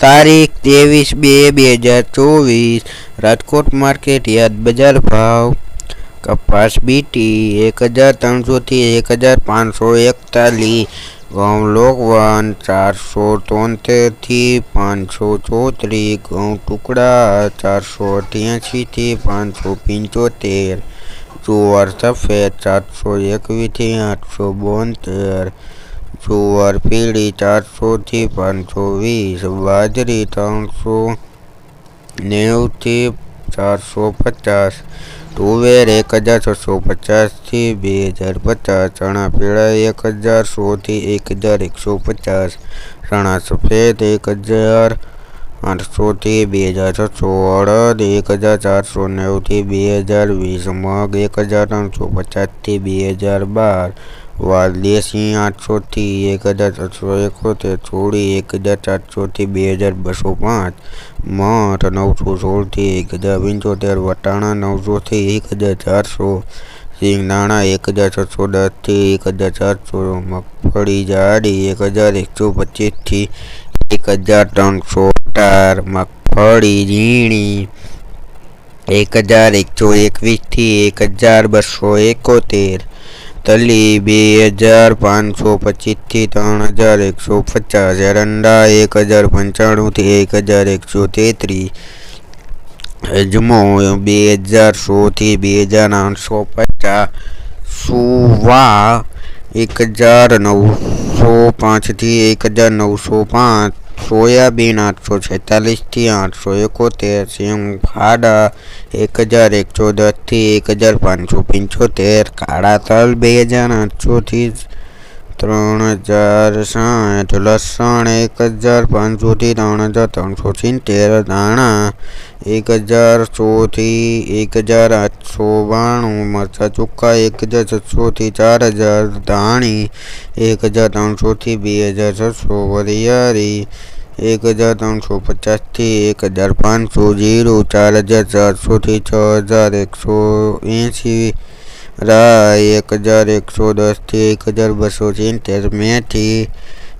તારીખ ત્રેવીસ બે બે હજાર ચોવીસ, રાજકોટ માર્કેટ યાદ બજાર ભાવ, કપાસ બીટી એક હજાર ત્રણસોથી એક હજાર પાંચસો એકતાલીસ, ઘઉં લોકવન ચારસો તોતેરથી પાંચસો ચોત્રીસ, ઘઉં ટુકડા ચારસો અઠ્યાસીથી પાંચસો પંચોતેર, જુવાર સફેદ સાતસો એકવીસથી આઠસો બોતેર જુવાર પીળી ચારસોથી પાંચસો વીસ બાજરી ત્રણસો નેવુંથી ચારસો પચાસ તુવેર એક હજાર છસો પચાસથી બે હજાર પચાસ, ચણા પીળા એક હજાર સોથી એક હજાર એકસો પચાસ, ચણા સફેદ એક હજાર આઠસોથી બે હજાર સોળ એક હજાર ચારસો નેવુંથી બે હજાર વીસ મગ એક હજાર ત્રણસો પચાસથી બે હજાર બાર વાલ આઠસોથી એક હજાર છસો એકોતેર ચોળી એક હજાર ચારસોથી બે હજાર બસો પાંચ મઠ નવસો સોળથી એક હજાર પંચોતેર વટાણા નવસોથી એક હજાર ચારસો સિંગદાણા એક હજાર છસો દસથી એક હજાર ચારસો મગફળી જાડી એક હજાર એકસો પચીસથી એક હજાર ત્રણસો અઢાર મગફળી, ઝીણી એક હજાર એકસો એકવીસથી એક હજાર બસો એકોતેર, તલી બે હજાર પાંચસો પચીસથી ત્રણ હજાર એકસો પચાસ, એરંડા એક હજાર પંચાણુંથી એક હજાર એકસો તેત્રીસ, અજમો બે હજાર સોથી બે હજાર આઠસો પચાસ, સુવા એક હજાર નવસો પાંચથી એક હજાર નવસો પાંચ સોયાબીન આઠસો છેતાલીસથી આઠસો એકોતેર ફાડા એક હજાર એકસો દસથી એક હજાર પાંચસો પંચોતેર, કાળા તલ બે હજાર આઠસોથી ત્રણ હજાર સાઠ, લસણ એક હજાર પાંચસોથી ત્રણ હજાર ત્રણસો સિત્તેર દાણા એક હજાર સોથી એક હજાર આઠસો બાણું, મરચા ચોખ્ખા એક હજાર છસોથી ચાર હજાર, ધાણી એક હજાર ત્રણસોથી બે હજાર છસો વરિયાળી એક હજાર ત્રણસો પચાસથી એક હજાર પાંચસો જીરો, ચાર હજાર ચારસોથી છ હજાર એકસો એંસી રાય, એક હજાર એકસો દસથી એક હજાર બસો સિત્તેર મેથી,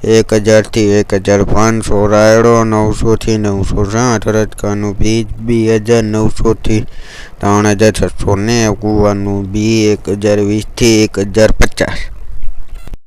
એક હજારથી એક હજાર પાંચસો રાયડો, નવસોથી નવસો સાઠ રચકાનું બીજ, બે હજાર નવસોથી ત્રણ હજાર છસો ને કુવાનું બી એક હજાર વીસથી એક હજાર પચાસ.